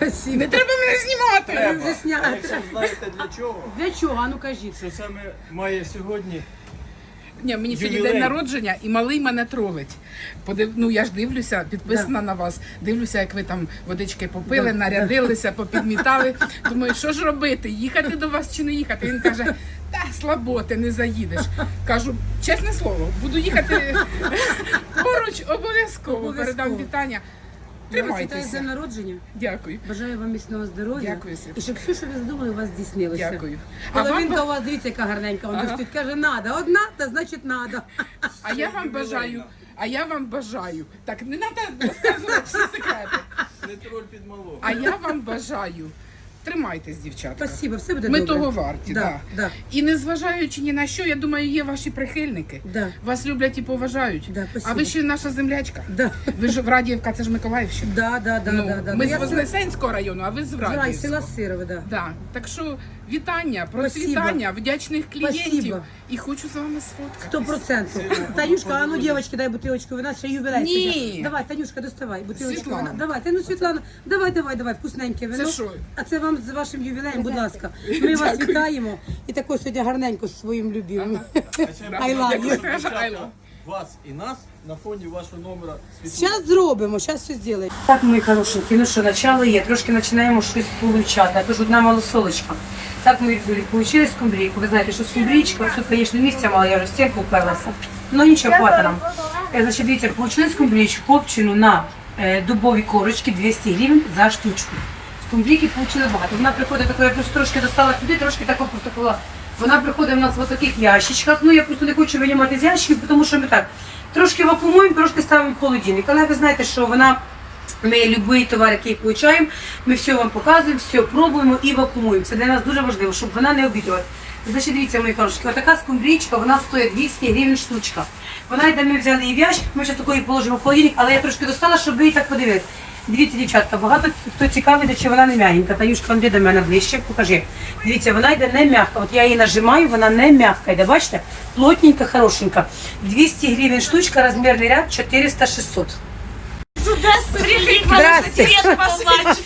Спасибо. Не треба мене знімати. Ви вже якщо знаєте для чого, Для чого? А ну кажіть. що саме має сьогодні Ні, мені сьогодні Ювілей. день народження і малий мене тролить. Подив... Ну я ж дивлюся, підписана на вас. Дивлюся, як ви там водички попили, нарядилися, попідмітали. Думаю, що ж робити? Їхати до вас чи не їхати? Він каже: та слабо, ти не заїдеш. Кажу, чесне слово, буду їхати поруч обов'язково. Обов'язково. Передам вітання. Вітаю з народження. Дякую. Бажаю вам міцного здоров'я. Дякую, Світ. І щоб все, що ви задумали, у вас здійснилося. Дякую. А вам, Половинка ба- у вас, дивіться, яка гарненька. Вона Ага. тут каже, надо. Одна, то значить надо. а я вам бажаю. А я вам бажаю. Так, не треба розказувати всі секрети. не троль під малого. А я вам бажаю. Тримайтесь, дівчатка. Спасибо, все буде Ми добре. того варті, Да, да. да. І незважаючи ні на що, я думаю, є ваші прихильники. Да. Вас люблять і поважають. Да, а ви ще наша землячка. Да. Ви ж в Радіївка, це ж Миколаївщина. Да, да, да, ну, да, да. ми да. з Вознесенського району, а ви з Зрай, села Врадіївського. Сирове, да. Да. Так що вітання, процвітання, вдячних клієнтів. Спасибо. І хочу з вами сфоткатися. Сто процентів. Танюшка, а ну дівчатки, дай бутилочку вина, ще ювілей. Ні. сьогодні. Давай, Танюшка, доставай. Бутилочку Світлана. вина. Давайте, ну Світлана, давай, давай, давай, вкусненьке вино. Це що? А це вам з вашим ювілеєм, будь ласка. Ми вас вітаємо. І також сьогодні гарненько з своїм любимим. I love you. love. Вас і нас на фоні вашого номера. Зараз зробимо, зараз все зробимо. Так, мої хорошенькі, ну що, начало є, трошки починаємо щось получати, а то ж одна малосолочка. Так, мої любі, получили скумбрійку. Ви знаєте, що скумбрійка, тут, звісно, місця мало, я вже в стінку вперлася. Ну нічого, хватить нам. Е, Значить, дивіться, получили скумбрійку, копчену на е, дубові корочки 200 гривень за штучку. Скумбрійки получили багато. Вона приходить такою, я просто трошки достала сюди, трошки таку просто була. Вона приходить в нас в таких ящичках. Ну я просто не хочу винімати з ящиків, тому що ми так трошки вакуумуємо, трошки ставимо в холодильник. Але ви знаєте, що вона ми будь-який товар, який получаємо, ми все вам показуємо, все пробуємо і вакуумуємо. Це для нас дуже важливо, щоб вона не обідувалася. Значить, дивіться, мої хороші, отака скумбрічка, вона стоїть 200 гривень штучка. Вона йде, ми взяли її в ящик, ми ще такої положимо в холодильник, але я трошки достала, щоб її так подивилися. Дивіться, дівчатка, багато хто цікавий, чи вона не м'ягенька. Танюшка, йди до мене ближче, покажи. Дивіться, вона йде не м'яка. От я її нажимаю, вона не м'яка йде, бачите? Плотненька, хорошенька. 200 гривень штучка, розмірний ряд 400-600. Здрасте. Здрасте. Привет, послать.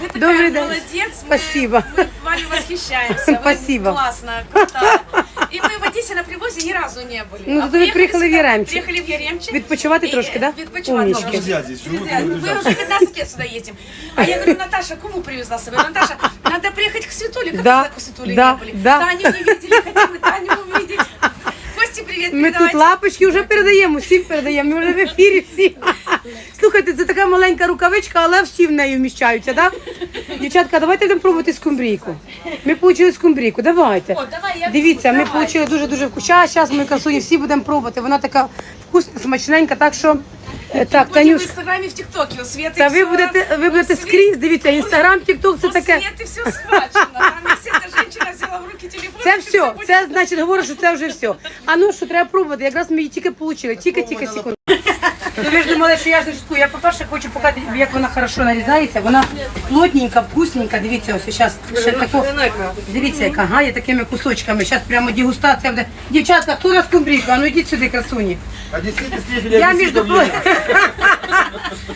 Вы такая Добрый день. молодец. Мы Спасибо. вами восхищаемся. Вы Спасибо. Классно, круто. И мы в Одессе на привозе ни разу не были. Ну, А зато ви приїхали в сюда- Яремче. Приехали в Яремче. Відпочивати И, трошки, э, да? Відпочивати Умнички. трошки. Друзья здесь живут, Друзья, друзья. Мы уже 15 лет сюда ездим. А я говорю, Наташа, кому привезла с собой? Наташа, надо приехать к Светуле, как Да, вы к Светуле да, не были. да. Таню не видели, хотим и Таню увидеть. Кости, привіт Ми тут передавайте. лапочки вже передаємо, всім передаємо. Ми вже в ефірі всі. Слухайте, це така маленька рукавичка, але всі в неї вміщаються, так? Дівчатка, давайте будемо пробувати скумбрійку. Ми получили скумбрійку, давайте. О, давай, я Дивіться, ми Давай. отримали дуже-дуже вкусно. Зараз ми красуні всі будемо пробувати. Вона така вкусна, смачненька, так що. Е, Так, Будем в Танюш, інстаграмі, в тіктокі, у Свети та ви все- будете, ви будете скрізь, дивіться, інстаграм, тікток, це у таке. Світи все схвачено. Там якщо ця жінка взяла в руки телефон, Це все, буде це значить говорить, що це вже все. А ну що треба пробувати? Якраз ми її тільки отримали, тільки тільки секунду. Ну ви ж думали, що я ж не шуткую. Я по-перше хочу показати, як вона хорошо нарізається. Вона плотненька, вкусненька. Дивіться, ось зараз ще тако. Дивіться, яка ага, є такими кусочками. Зараз прямо дегустація буде. Дівчатка, хто нас кумбрійка? А ну йдіть сюди, красуні. Одесситы съездили, Я між прочим.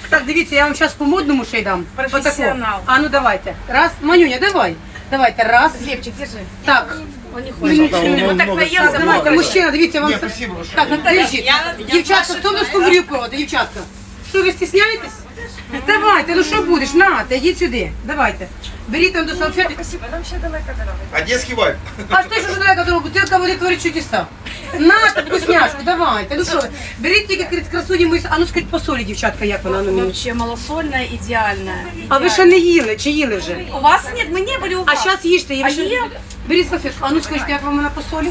Так, дивіться, я вам зараз по модному ще й дам. Професіонал. Отако. А ну давайте. Раз, Манюня, давай. Давайте, раз. Глебчик, держи. Так. Он не хочет. Он так наелся. Так, ну, давайте, короче. мужчина, дивіться, вам... Ні, спасибо большое. Так, Наталя, держіть. я- я Дівчатка, ваша хто нас знаю. кумрію пробувати, дівчатка? Що, ви стісняєтесь? Давайте, ну що будеш? Нате, йдіть сюди. Давайте. Беріть там до салфетки. Спасибо, нам ще далеко дорога. Одесский вайб. А ти що ж далеко дорогу? Бутилка води творить чудеса. Нате, вкусняшку, давайте. Ну що, ви? беріть тільки крит- красуні мої... А ну скажіть по солі, дівчатка, як вона ну, мені. Вообще малосольная, идеальная. А ви ще не їли, чи їли вже? У вас нет, мы не были у А вас. зараз їжте, я А вже... є? Беріть салфетку. А ну скажіть, як вам вона по солі?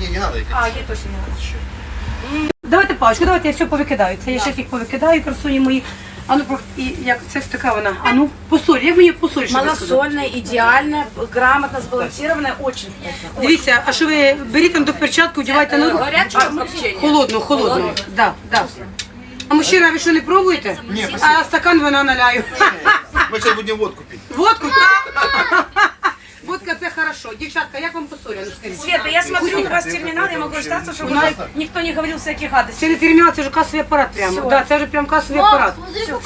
Не, не надо. А, ей точно не надо. Давайте паличку, давайте я все повикидаю. Це я ще їх повикидаю, красуні мої. А ну, про- і як це ж така вона? А ну, по солі, як мені по солі? щоб ви сказали? Малосольная, идеальная, грамотно сбалансированная, очень вкусно. Дивіться, а що ви беріть там до перчатку, вдівайте на руку? Горячее копчение. Холодну, холодну. Да, да. А мужчина, ви що не пробуєте? Ні, спасибо. А стакан вона наляю. Мы сейчас будем водку пить. Водку, так? Водка це хорошо. Хорошо, дівчатка, як вам посоля? Ну, скажіть. Света, я смотрю, у вас терминал, я могу остаться, чтобы уже никто не говорил всяких гадостей. Це не термінал, це вже касовий апарат прямо. Всё. Да, це вже прям касовий апарат.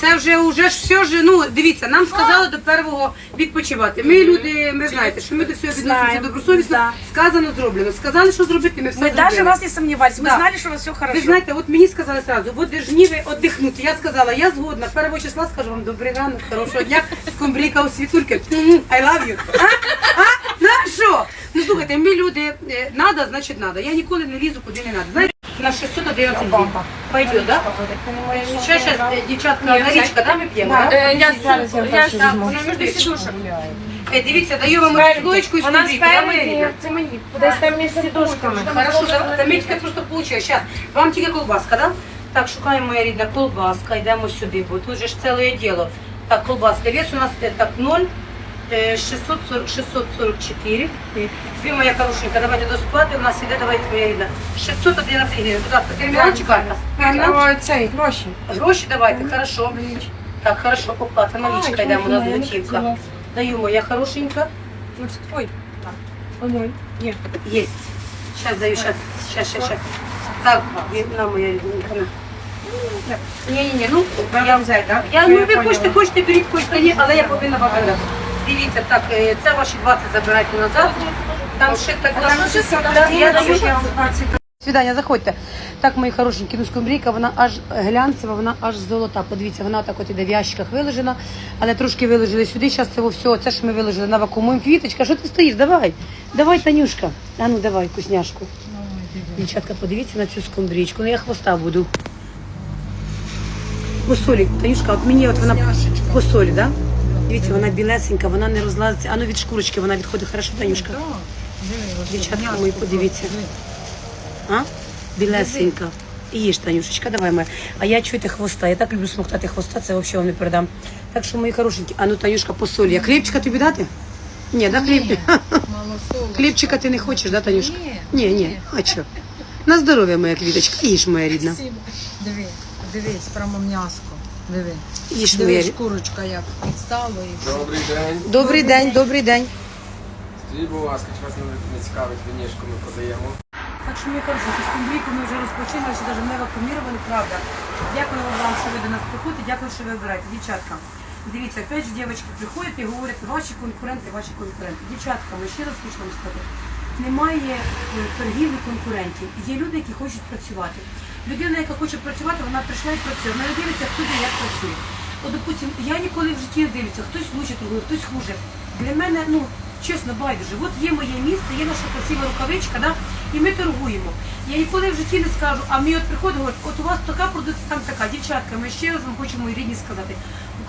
Це вже уже ж все ж, ну, дивіться, нам сказали до первого відпочивати. Ми люди, ми знаєте, що ми до всього відносимося Знаємо. добросовісно. Да. Сказано, зроблено. Сказали, що зробити, ми все Мы зробили. даже вас не сомневались, мы Да. знали, что у вас все хорошо. Ви знаєте, от мені сказали сразу, от держні ви віддихнути. Я сказала, я згодна. Першого числа скажу вам добрий ранок, хорошого дня, скумбрійка у світульки. М, I love you. А? А? Ну а що? Ну слухайте, ми люди, е, надо, значить надо. Я ніколи не лізу, куди не надо. Знаєте, на 611 гривень. Пойдет, да? Ще, ще, е, дівчатка, налічка, да, ми п'ємо, да? Я зараз, я Так, воно між сідушок. Е, Дивіться, даю вам оцю слоєчку і да, моя рідна? це мені. Кудись там між сідушками. Хорошо, за- замітьте просто получилось. Сейчас. Вам тільки колбаска, да? Так, шукаємо моя рідна колбаска, йдемо сюди, бо тут же ж ціле діло. Так, колбаска. Вес у нас е, так 0, е, 640, 644. Ви моя хорошенька, давайте до сплати, у нас іде, давайте моя рідна. 611 гривень. Будь ласка, термінал чи карта? Термінал? Цей, гроші. Гроші давайте, хорошо. Так, хорошо, оплата, налічка йдемо, у нас готівка. Даю моя хорошенька. Ой. Есть. Сейчас даю, сейчас, сейчас, сейчас, сейчас. Так, на моя рідненька. Ні-ні-ні, ну, я вам так? Я, ну, ви хочете, хочете, беріть, хочете, ні, але я повинна вам передати. Дивіться, так, е, це ваші 20 забирайте назад. Там ще так. Свідання, заходьте. Так, мої хорошенькі, ну скумбрійка, вона аж глянцева, вона аж золота. Подивіться, вона так от іде в ящиках вилежена, але трошки виложили сюди. Зараз це все, це що ми виложили на вакуумуємо. Квіточка, що ти стоїш? Давай, давай, Танюшка. А ну давай, вкусняшку. Дівчатка, подивіться на цю скумбрічку. Ну я хвоста буду. По солі, Танюшка, от мені от вона по солі, да? Дивіться, вона білесенька, вона не розлазиться. А ну від шкурочки вона відходить хорошо, Танюшка. Дівчатка мої, подивіться. А? Білесенька. І їж, Танюшечка, давай моя. А я чуєте хвоста. Я так люблю смоктати хвоста, це взагалі вам не передам. Так що, мої хорошенькі, а ну, Танюшка, по солі. А хлібчика тобі дати? Ні, да, хліб? Хлібчика ти не хочеш, да, Танюшка? Ні, ні. А що? На здоров'я, моя квіточка. Їж, моя рідна. Диви, дивись, прямо м'яско. Диви. Їж, моя Диви, шкурочка як підстало і все. Добрий день. Добрий день, добрий день. Скажіть, будь ласка, чи вас не, не цікавить вінішку ми подаємо? Так що, мої хороші, з скумбрійку ми вже розпочинали, що навіть не вакуумірували, правда. Дякую вам, що ви до нас приходите, дякую, що ви обираєте. Дівчатка, дивіться, опять же, дівчатки приходять і говорять, ваші конкуренти, ваші конкуренти. Дівчатка, ми ще раз хочу вам сказати, немає е, торгівлі конкурентів. Є люди, які хочуть працювати. Людина, яка хоче працювати, вона прийшла і працює. Вона дивиться, хто де як працює. От, допустим, я ніколи в житті не дивлюся, хтось лучше торгує, хтось хуже. Для мене, ну, чесно, байдуже. От є моє місце, є наша красива рукавичка, да? і ми торгуємо. Я ніколи в житті не скажу, а мені от приходить, говорить, от у вас така продукція, там така. Дівчатка, ми ще раз вам хочемо і рідні сказати.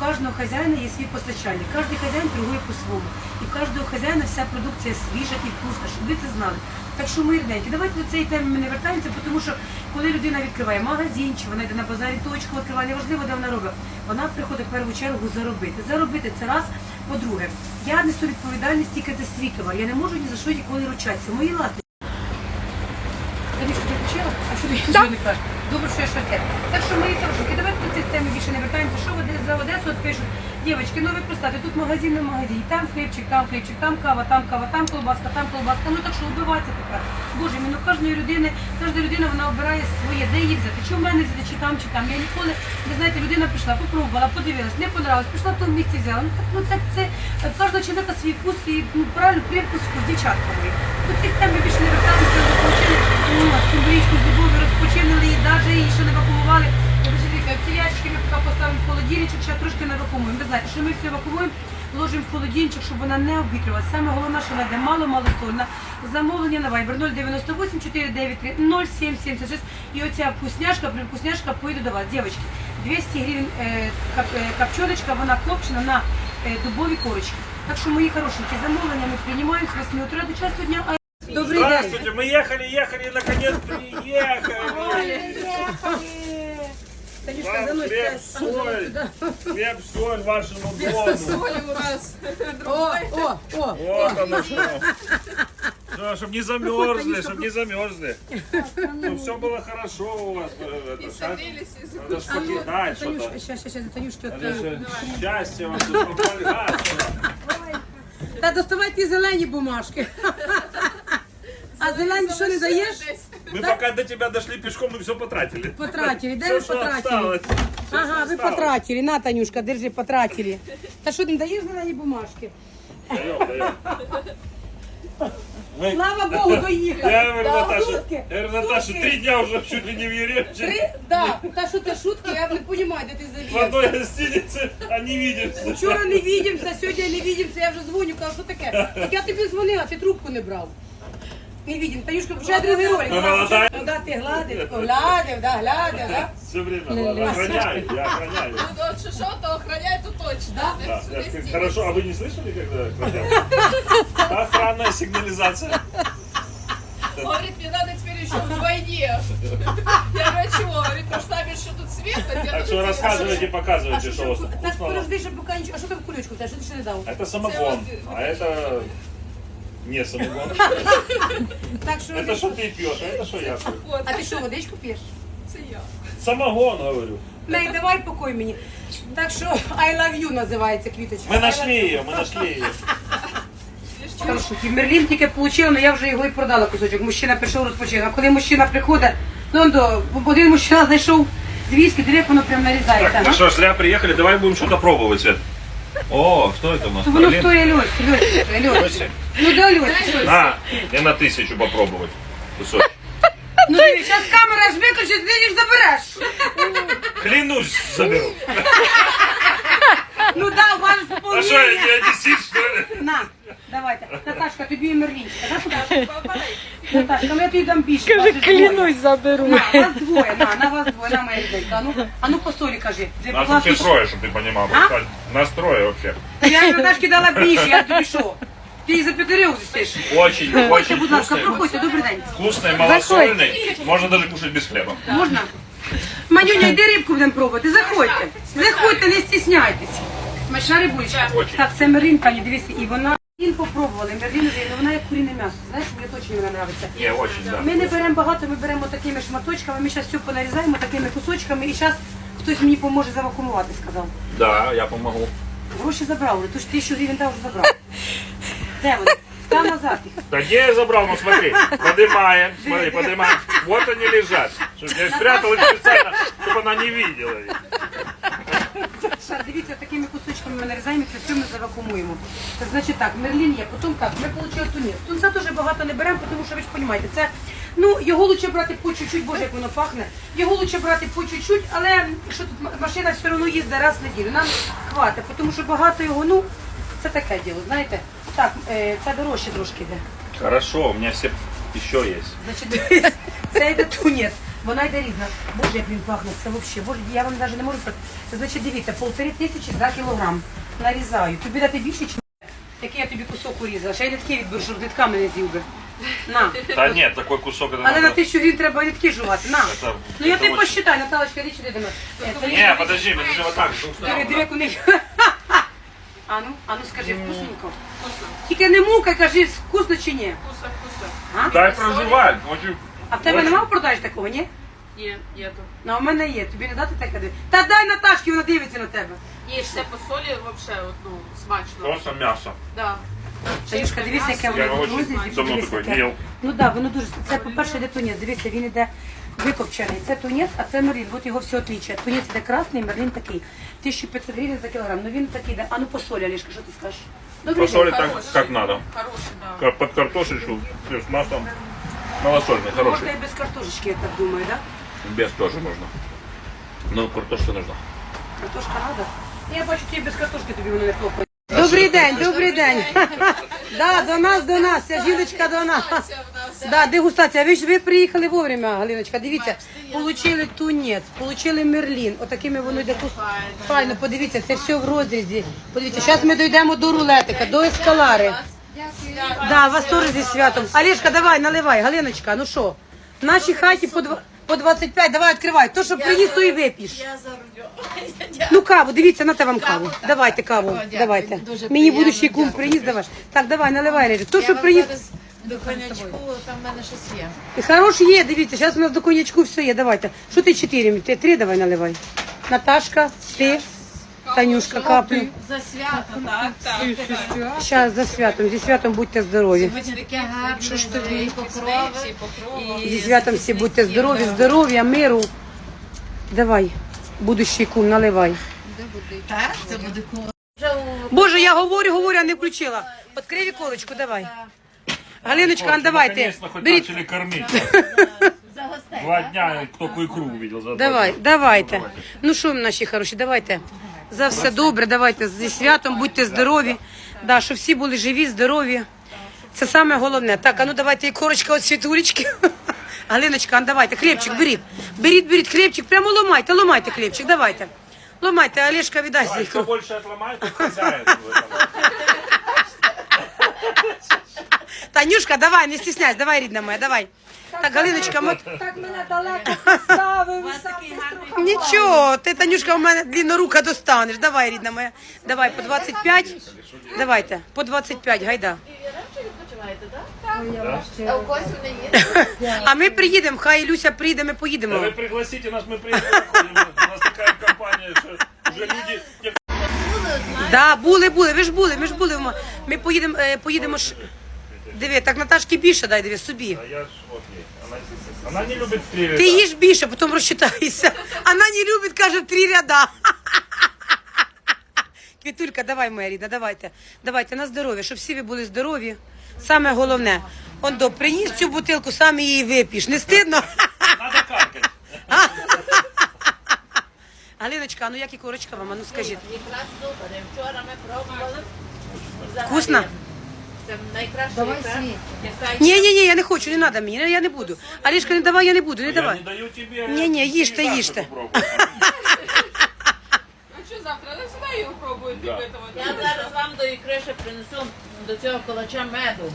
У кожного хазяїна є свій постачальник. Кожен хазяїн торгує по-своєму. І в кожного хазяїна вся продукція свіжа і вкусна, щоб ви це знали. Так що ми рідненькі, давайте до цієї теми ми не вертаємося, тому що коли людина відкриває магазин, чи вона йде на базарі точку відкриває, неважливо, де вона робить, вона приходить в першу чергу заробити. Заробити це раз. По-друге, я несу відповідальність тільки за свій товар. Я не можу ні за що ніколи ручатися. Мої ласти. Танюшка, ти включила? А що ти не кажеш? Добре, що я щось. Так що мої трошки, давайте до цих тем більше не вертаємося. Що ви за Одесу от пишуть? Дівчатки, ну ви представте, тут магазин на магазині, там хлібчик, там хлібчик, там кава, там кава, там колбаска, там колбаска. Ну так що вбивається тепер. Боже мій, ну кожної людини, кожна людина вона обирає своє, де її взяти. Чи в мене взяти, чи там, чи там. Я ніколи, ви знаєте, людина прийшла, попробувала, подивилась, не понравилось, пішла в тому місці взяла. Ну так ну це, це кожна чоловіка свій вкус і ну, правильно привкус вкус, дівчатка мої. До цих тем ми більше не верталися, розпочали, ну, скумбрічку з любов'ю розпочинили і навіть її ще не дивіться, ці ящики ми поки поставимо в холодильничок, ще трошки не вакуумуємо. Ви знаєте, що ми все вакуумуємо, ложимо в холодильничок, щоб вона не обвітрювалася. Саме головне, що вона йде мало-мало сольна. Замовлення на Viber 098 493 0776. І оця вкусняшка, вкусняшка поїде до вас. Дівчатки, 200 гривень е, кап, е, копчоночка, вона копчена на е, дубові корочки. Так що, мої хорошенькі, замовлення ми приймаємо з 8 утра до часу дня. А- Добрий день. Здравствуйте, мы ехали, ехали, и наконец приехали. Танюшка, хлеб, це- соль, хлеб, соль вашему дому. О, о, о. Вот оно что. Да, чтобы не замерзли, чтобы не замерзли. Чтобы все было хорошо у вас. э, это, как? Надо ж покидать Танюшка, что-то. сейчас, сейчас, Танюшка, Надо от, же счастье вам, чтобы попали. А? Та доставай ті зелені бумажки. А зелені що не даєш? Мы пока до тебя дошли пешком, мы все потратили. Потратили, де Все, ви что потратили? осталось. Всё, Ага, что ви осталось. потратили. На, Танюшка, держи, потратили. Та що, не даєш зелені бумажки? Даем, даем. Мы- Слава Богу, доїхали. Я говорю, Да, Наташа, сутки, я говорю, Наташа, сутки. три дня уже чуть ли не в Еревче. Три? Да, та що це шутки, я не розумію, де ти В завівся. одной гостинице, а не видимся. Вчора не відімося, сьогодні не відімося, я вже дзвоню, кажу, що таке? Так я тобі дзвонила, ти трубку не брав. Не відім. Танюшка, почай другий ролик. Ну, молодая. Ну, да, ти гладив, гладив, да, гладив, да. Все время охраняю, я охраняю. Ну, от що, що, то охраняє, то точно. Да? Да, я как- хорошо, а вы не слышали, когда охраняют? Охранная сигнализация. Говорит, мне надо теперь еще вдвойне. Я говорю, а чего? Говорит, потому что там еще тут свет, а где Так тут что рассказывайте, А показывайте, що, что у вас що, тут так вкусного. подожди, щоб поки нічого. А що там в кулючку? Та що ти ще не дав? Это самогон, а это не самогон. Так що, Это что ты пьешь, а это что я пью. а ти що, водичку п'єш? Це я. Самогон, говорю. Мей, давай покой мені. Так що I love you називається квіточка. Мы нашли ее, мы нашли ее. Хорошо, Мерлін тільки отримала, але я вже його і продала кусочок. Мужчина прийшов розпочив. А коли мужчина приходить, ну до один мужчина зайшов з військи, диви, як воно прям нарізається. Так, ну ага. что, зря приехали, давай будем что-то пробовать, Свет. О, что это у нас? То воно Блин. стоїть Льось, Льось, Льось. Лёся. Ну да, Льось. На, я на тысячу попробовать. Кусочек. Ну диви, зараз камера ж виключить, ти їх забереш. Клянусь, заберу. Ну да, у вас ж А что, поповнення. я не одессит, что ли? На, давайте. Наташка, тобі і Мерлінчика, да, куди? Наташка, ну я тобі дам більше. Кажи, клянусь, заберу. На, вас двоє, на, на вас двоє, на моя рідненька. А ну, а ну по солі кажи. Де, Нас будь ласка, вообще трое, чтобы ты понимал. А? Нас трое вообще. Я їй Наташки дала більше, я тобі що? Ти її за п'ятерив зістиш. Очень, Проходьте, очень будь ласка, вкусный. проходьте, добрий день. Вкусный, малосольный. Можно даже кушать без хлеба. Можна? Манюня, йди рибку будемо пробувати, заходьте. Заходьте, не стісняйтесь. Смачна рибулечка. Очень. Так, це Мерлін, Таня, дивися, і вона. Мерлін попробували, Мерлін вже, ну вона як куріне м'ясо. Знаєш, мені точно вона подобається. Не, очень, да. Ми не беремо багато, ми беремо такими шматочками, ми зараз все понарізаємо такими кусочками і зараз хтось мені поможе завакумувати, сказав. Да, я помогу. Гроші забрали, тож тисячу гривень дав вже забрав. Де вони? Став назад їх. Да где я забрал? Ну смотри, поднимаем, смотри, поднимаем. Вот они лежат. Чтоб я спрятал их специально, чтобы она не видела их. Шар, дивіться, такими кусочками ми нарізаємо, це все ми завакумуємо. Це значить так, мерлін є, потім так, ми отримали тунець. Тунця дуже багато не беремо, тому що ви ж розумієте, це, ну, його лучше брати по чуть-чуть, боже, як воно пахне. Його лучше брати по чуть-чуть, але що тут м- машина все одно їздить раз в неділю. Нам хватить, тому що багато його, ну, це таке діло, знаєте. Так, е, це дорожче трошки йде. Хорошо, у меня все еще есть. Значить, дивись, це йде тунець. Вона йде різна. Боже, як він пахне, це взагалі. Боже, я вам навіть не можу сказати. Це значить, дивіться, полтори тисячі за кілограм. Нарізаю. Тобі дати більше чи ні? який я тобі кусок урізала? Ще й нитки відберу, щоб нитками не з'їв би. На. Да нет, такой кусок это Але на надо- тисячу гривень треба нитки жувати. На. Это- Ну я это тебе очень- посчитай, Наталочка, іди сюди до мене. Е, це Не, подожди, подожди, вот так. с двух Диви, сторон. диви, як у них. Ану, ану скажи, вкусненько. Тільки не мукай, кажи, вкусно чи ні. Вкусно, вкусно. А? Дай проживать. Очень... а в тебе Очень. нема в продажі такого, ні? Ні, нету. Ну, а в мене є. Тобі не дати таке? диви? Та дай Наташки, вона дивиться на тебе. Є все по солі, вообще, от, ну, смачно. Просто мясо. Да. Танюшка, дивися, яке Я воно друзі. давно дивися, такой яке. ел. Ну так, да, воно дуже. Це, по-перше, йде тунець. Дивіться, він іде викопчений. Це тунець, а це мерлін. От його все отличие. Тунець іде красний, мерлін такий. 1500 гривень за кілограм. Ну він такий йде. А ну по солі, Олешка, що ти скажеш? Добрий день. так, как надо. Хороший, да. Как Под картошечку, с маслом. Малосольный, Можна хороший. і без картошечки, я так думаю, так? Да? Без тоже можно. Но картошка нужна. Картошка надо? Я бачу, тобі без картошки тобі воно не хлопає. Добрий день, добрий день. Да, до нас, до нас, ця жіночка до нас. Да, дегустація. Ви ж ви приїхали вовремя, Галиночка. Дивіться, получили тунець, получили мерлін. Отакими воно йде кус. Файно, подивіться, це все в розрізі. Подивіться, зараз ми дійдемо до рулетика, до ескалари. Да, вас теж зі святом. Олежка, давай, наливай, Галиночка, ну що? В нашій хаті по, два- по 25, давай відкривай. То, що приніс, то і вип'єш. Я за рулем. Ну каву, дивіться, на те вам каву. Давайте каву, давайте. Дуже Мені будущий кум приніс, давай. Так, давай, наливай, Режик. То, що приніс. До конячку, там в мене щось є. Хорош є, дивіться, зараз у нас до конячку все є, давайте. Що ти чотири? Ти три давай наливай. Наташка, ти. Танюшка, каплю. За свято, так, так. Зараз за святом. Зі святом будьте здорові. Таке гарне, що ж тобі покрови. Зі святом всі будьте здорові, здоров'я, миру. Давай, будущий кум, наливай. Так, це буде куло. Боже, я говорю, говорю, а не включила. Открий віконечку, давай. Галиночка, а давайте. Хоть Беріть. начали кормить. Два дня только икру увидел. За два Давай, дня. давайте. Ну що, наші хороші, давайте. За все добре, давайте зі святом, будьте здорові. Да, щоб всі були живі, здорові. Це саме головне. Так, а ну давайте і корочка від світулечки. Галиночка, а давайте, хлібчик, беріть. Беріть, беріть хлібчик, прямо ломайте, ломайте хлібчик, давайте. Ломайте, Олешка, віддай свій кто больше отломает, тот хозяин. в этом. Танюшка, давай, не стесняйся, давай, рідна моя, давай. Так, Галиночка, ми... Так мене далеко поставив. Нічого, ти, Танюшка, у мене длиннорука достанеш. Давай, рідна моя. Давай, по 25. Давайте, по 25, гайда. А у когось не є? А ми приїдемо, хай Люся прийде, ми Да поїдемо. вы пригласите нас, мы приедем. У нас такая компания, что уже люди... те, Да, були, були, ви ж були, ми ж були. в Ма- Ми поїдемо, е, поїдемо ж. Диви, так Наташки більше дай, диви, собі. А я ж вот ей. Она, она не любит три Ти їж більше, потім розчитайся. Вона не любить, каже, три ряда. Квітулька, давай, моя рідна, давайте. Давайте на здоров'я, щоб всі ви були здорові. Саме головне. Он до приніс цю бутилку, сам її вип'єш. Не стидно? Надо каркать. Галиночка, а ну як і корочка вам, а ну скажіть. Якраз. Вчора ми пробували. Вкусно? Це найкраще Давай свій. Ні, ні, ні, я не хочу, не треба мені, я не буду. Алішка, не давай, я не буду, не Я не давай. даю тебе... Не-не, ешьте, передачу ешьте. попробовать. Ну що завтра? Ну сюди його пробують Да. Я зараз вам до ікри ще принесу до цього колача меду.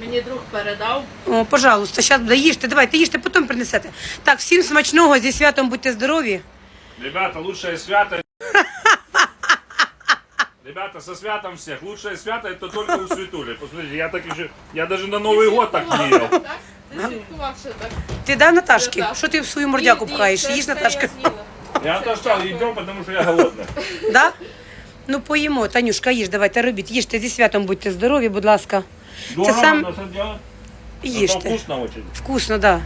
Мені друг передав. О, пожалуйста, зараз буде їжте, давайте їжте, потім принесете. Так, всім смачного, зі святом будьте здорові. Ребята, лучшее свято... Ребята, со святом всех. Лучшее свято это только у Светули. Посмотрите, я так еще... Я даже на Новый год так не ел. Так? Ти слідкував, що так. Ти да, Наташки? Так. Що ти в свою мордяку Ні, ні, пхаєш? це Їж, все Наташка? я з'їла. Я отошел, идем, потому что я голодный. Да? Ну поїмо, Танюшка, їж, давайте робіть. Їжте зі святом, будьте здорові, будь ласка. Дорого, сам- на самом деле. Зато Їжте. вкусно очень. Вкусно, да.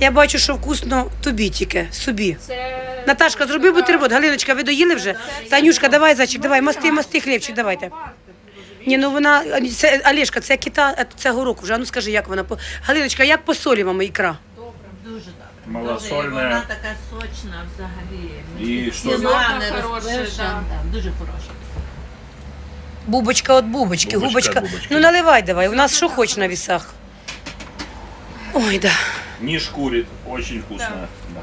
Я бачу, що вкусно тобі тільки, собі. Це Наташка, зроби бутерброд. Галиночка, ви доїли вже? Танюшка, давай, зайчик, давай, масти, масти хлібчик, давайте. Ні, ну вона, це, Олешка, це кита, це горок вже, а ну скажи, як вона. по- Галиночка, як по солі вам ікра? Дуже добре. Малосольна. Дуже, і Вона така сочна взагалі. І що? Ціна не Хороша, розпишена. да, Дуже хороша. Бубочка от бубочки, Бубочка губочка. бубочки. Ну наливай давай, у нас що хоч на вісах. Ой, да. Не шкурит, очень вкусно. Да.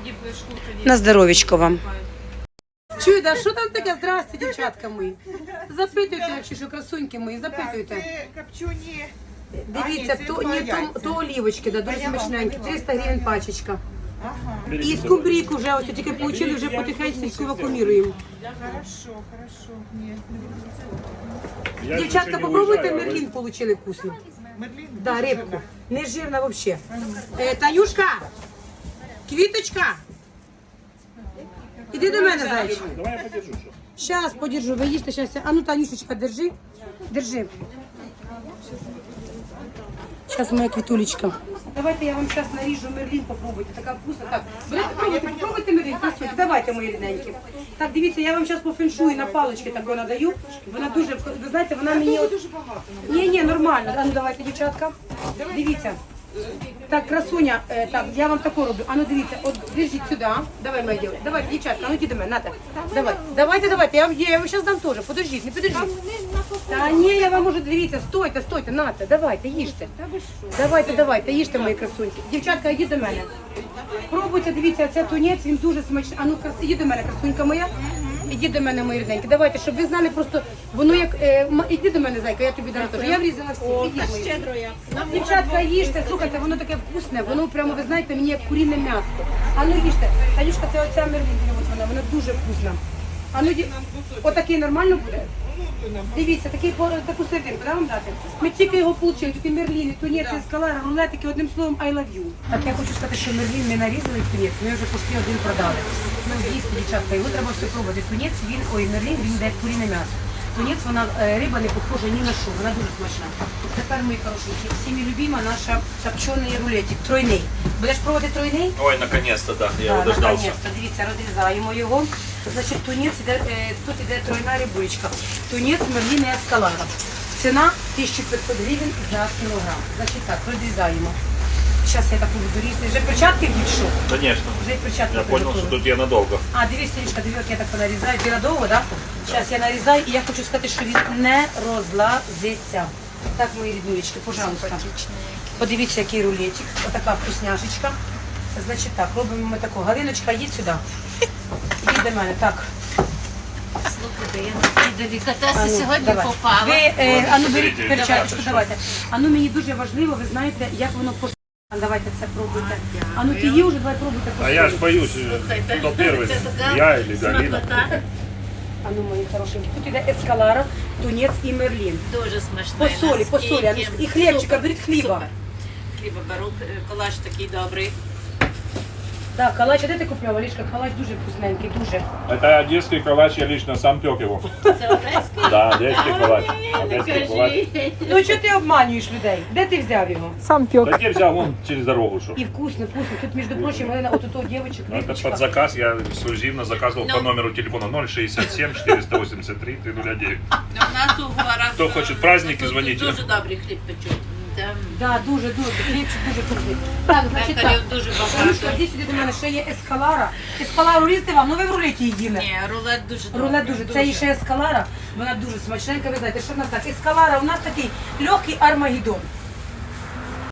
На здоровечко вам. Чуєте, що там таке? Здрасте, дівчатка мої. Запитуйте, якщо що красуньки мої, запитуйте. Копчуні. Дивіться, то, ні, то, то олівочки, да, дуже смачненькі. покажу. 300 гривень пачечка. Ага. І скумбрійку вже ось тільки получили, вже потихеньку вакууміруємо. Хорошо, хорошо. Ні, Дівчатка, попробуйте мерлін получили вкусно. Мерлін. Да, рибку. Не жирна вообще. Е, Танюшка, квіточка. Іди до мене, зайчик. Давай я подержу. щас. Сейчас подержу, ви їжте сейчас. А ну, Танюшечка, держи. Держи. Сейчас моя квітулечка. Давайте я вам зараз наріжу мерлін, попробуйте. Така вкусна. Так, берете, пробуйте, попробуйте мерлін, красуйте. Давайте, мої рідненькі. Так, дивіться, я вам зараз по феншую на палички таку надаю. Вона дуже, ви знаєте, вона мені... Ні, ні, нормально. А ну, давайте, дівчатка. Дивіться. Так, красуня, е, так, я вам таку роблю. А ну дивіться, от держіть сюди. Давай, моя дівчатка. Давайте, дівчатка, ну йди до мене, нате. Давай. Давайте, давайте, я, вам- я вам зараз дам теж. Подождіть, не подождіть. Та ні, я вам можу, дивіться, стойте, стойте, нате, давайте, їжте. Давайте, давайте, їжте, мої красуньки. Дівчатка, йдіть до мене. Пробуйте, дивіться, це тунець, він дуже смачний. А ну, крас... ідіть до мене, красунька моя. Ідіть до мене, мої рідненькі. Давайте, щоб ви знали просто, воно як, е, м- іди до мене, зайка, я тобі дам теж. Я врізала всі, ідіть, мої. Щедро я. Дівчатка, їжте, слухайте, воно таке вкусне, воно прямо, ви знаєте, мені як куріне м'ясо. А ну їжте. Танюшка, це оця мерлінка, ось вона, вона дуже вкусна. А ну, ді... отакий нормально буде? Дивіться, такий, по- таку серединку, да, вам дати? Ми тільки його отримали, тільки мерліни, тунець, ескалара, рулетики, одним словом, I love you. Так я хочу сказати, що мерлін ми нарізали тунець, ми вже пошли один продали. Ну, їсти, дівчатка, його треба все пробувати. Тунець, він, ой, мерлін, він йде як куріне м'ясо. Тунець, вона, е, риба не похожа ні на що, вона дуже смачна. Тепер, мої хорошенькі, всіми любима наша копчений рулетик, тройний. Будеш пробувати тройний? Ой, наконец-то, да, я его дождался. наконец-то. Дивіться, розрізаємо його. Значить, тунець іде, е, тут іде тройна рибулечка. Тунець мерлін і ескалара. Ціна 1500 гривень за кілограм. Значить так, розрізаємо. Зараз я так буду різати. Вже перчатки більшу. Конечно. Вже перчатки Я понял, что тут я надолго. А, дивись, Стрічка, дивись, я так нарізаю. Ти надовго, так? Зараз я нарізаю і я хочу сказати, що він не розлазиться. Так, мої ріднулечки, пожалуйста. Подивіться, який рулетик. Отака вкусняшечка. Значить так, робимо ми таку. Галиночка, їдь сюди. Їдь до мене, так. Слухайте, я на делікатеси сьогодні давай. попала. Ви, е, ану, беріть перчаточку, давайте, давайте. Ану, мені дуже важливо, ви знаєте, як воно по Давайте це пробуйте. ну ти її вже, давай пробуйте А я ж боюсь, хто первый, це така я или Галина. А ну, мої хорошенькі. Тут іде ескалара, тунець і мерлін. Дуже смачно. По солі, по солі. А ну, І хлібчика, беріть хліба. Хліба беру, е, колаш такий добрий. Так, калач, а де ти купляла, Лішка? Калач дуже вкусненький, дуже. Это одесский калач, я лично сам пек его. Це одеський? Да, одесский калач. Ой, не Одесский калач. кажи. Ну чого ти обманюєш людей? Де ти взяв його? Да я взял вон через дорогу, что. І вкусно, вкусно. Тут, між прочим, Галина, от у того дівчинок, Ну, Это под Ліпочка. заказ я эксклюзивно заказывал по Ну. номеру телефона 067 483 309. Ну, У нас у горах. Хто хоче праздники, тут дзвоніть. Дуже добрий хліб печуть. Там Да, дуже, дуже, хлібчик дуже крутий. Так, значить так. пекарів дуже багато. багато. йди сюди до мене, ще є ескалара. Ескалару різти вам, ну ви в рулеті її їли. Ні, рулет дуже добре. Рулет дуже. Це і ще ескалара, вона дуже смачненька. Ви знаєте, що в нас так? Ескалара у нас такий легкий армагеддон.